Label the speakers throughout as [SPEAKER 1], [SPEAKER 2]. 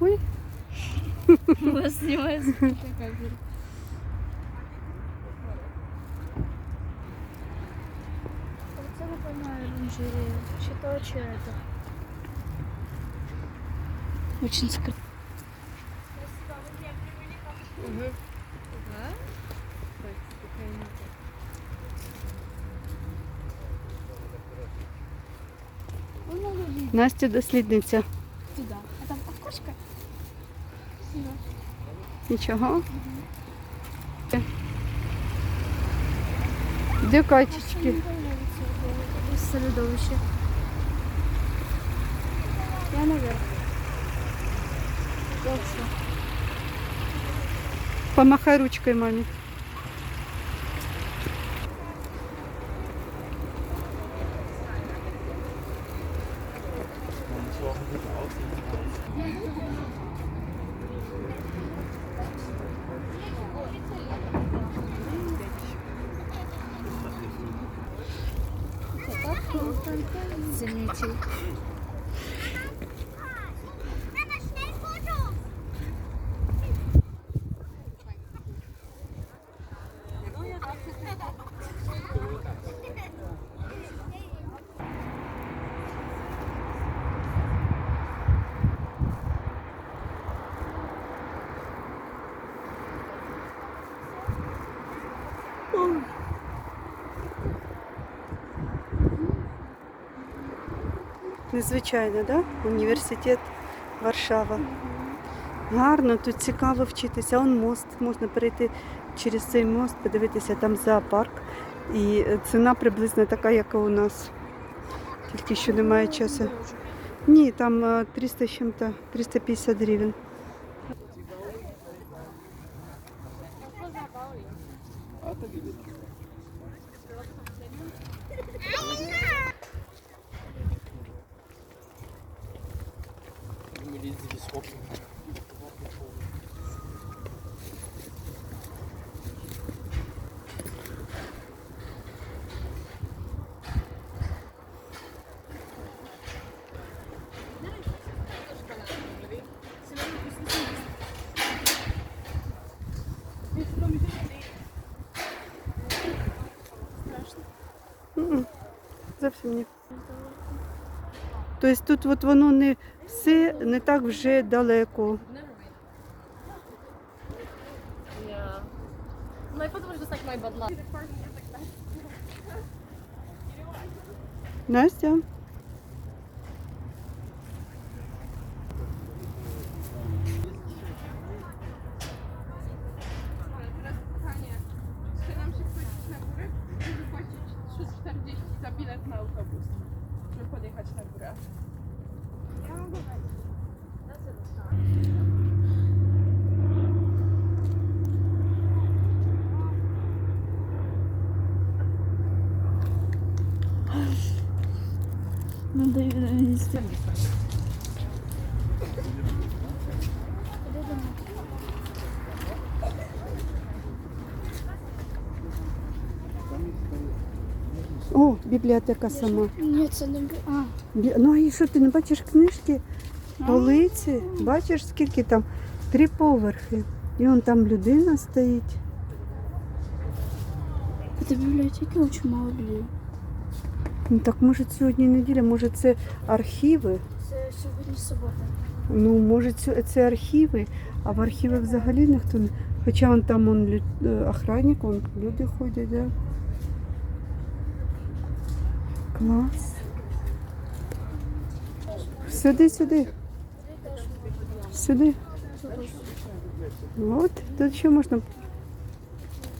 [SPEAKER 1] Ой.
[SPEAKER 2] У вас снимается камера. Оце ви поймали оранжерею. Считаю, что это. Очень скрыто. Угу. Да? Так, спокойно.
[SPEAKER 1] Настя дослідниця.
[SPEAKER 2] Туда. А там окошко?
[SPEAKER 1] Нічого. Де качечки?
[SPEAKER 2] Середовище. Я наверх.
[SPEAKER 1] Помахай ручкою мамі.
[SPEAKER 2] Занятий.
[SPEAKER 1] Незвичайно, да? Університет Варшава. Гарно, тут цікаво вчитися. Он мост, можна перейти через цей мост, подивитися, там зоопарк. І е, ціна приблизно така, як і у нас. Тільки що немає часу. Ні, там е, 300 чим-то, 350 гривень. здесь общий. Совсем не. Тобто тут от воно не все не так вже далеко.
[SPEAKER 3] Yeah.
[SPEAKER 4] I'm going right. That's it, it's not. I'm
[SPEAKER 2] doing it.
[SPEAKER 1] О, бібліотека сама.
[SPEAKER 2] Нет, це не... А,
[SPEAKER 1] Бі- Ну а і що ти не бачиш книжки? Полиці? Бачиш, скільки там? Три поверхи. І он там людина стоїть.
[SPEAKER 2] в этой библиотеке очень мало людей.
[SPEAKER 1] Ну так може сьогодні неділя, може це архіви.
[SPEAKER 2] Це сьогодні субота.
[SPEAKER 1] Ну, може, це, це архіви, а в архіви взагалі ніхто не. Хоча он там он, лю- е, охранник, вон, люди ходять, да? Клас. Сюди, сюди. Сюди. От, тут ще можна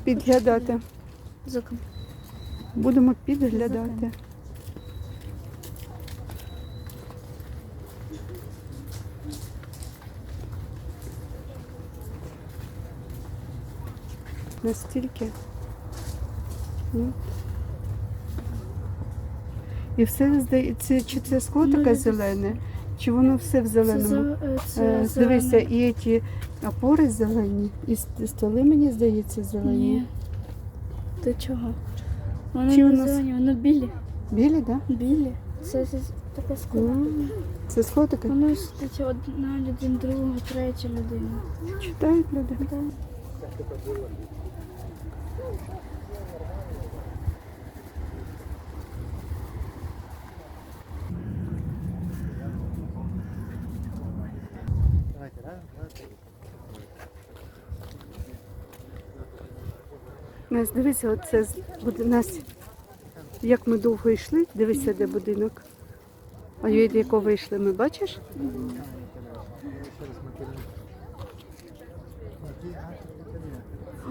[SPEAKER 1] підглядати. Будемо підглядати. Настільки. Ну. І все здається, чи це скло
[SPEAKER 2] Ну,
[SPEAKER 1] таке зелене, чи воно все в зеленому?
[SPEAKER 2] е,
[SPEAKER 1] Е,
[SPEAKER 2] це
[SPEAKER 1] Дивися, і ті опори зелені, і столи, мені здається, зелені.
[SPEAKER 2] Ні. Ти чого? Воно
[SPEAKER 1] Чи
[SPEAKER 2] не
[SPEAKER 1] нас-
[SPEAKER 2] зелені, воно білі.
[SPEAKER 1] Білі, так? Да?
[SPEAKER 2] Білі. Це, це таке скло.
[SPEAKER 1] М, Це сходики?
[SPEAKER 2] Воно стоїть одна людина, друга, третя людина.
[SPEAKER 1] Читають люди.
[SPEAKER 2] Да.
[SPEAKER 1] Нас дивися, оце буде нас. Як ми довго йшли, дивися, де будинок. А від якого вийшли, ми бачиш?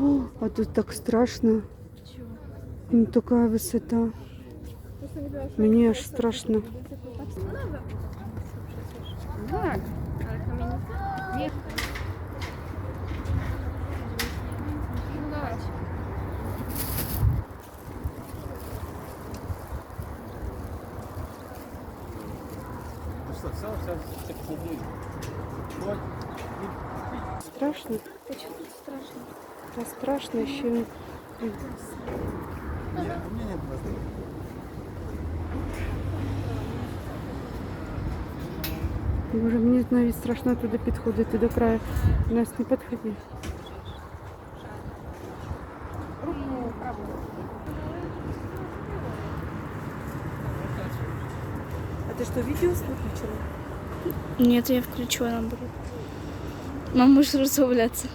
[SPEAKER 1] О, а тут так страшно. Ну, така висота. Мені аж страшно.
[SPEAKER 3] Tak, ale kamienica? Nie. No dawać.
[SPEAKER 1] Страшно?
[SPEAKER 2] Та чого тут страшно?
[SPEAKER 1] Та страшно ще. Боже, мені навіть страшно туди підходити до краю. Нас не підходи. А ти що, відео виключила?
[SPEAKER 2] Ні, я включила наоборот. Нам можеш розмовлятися.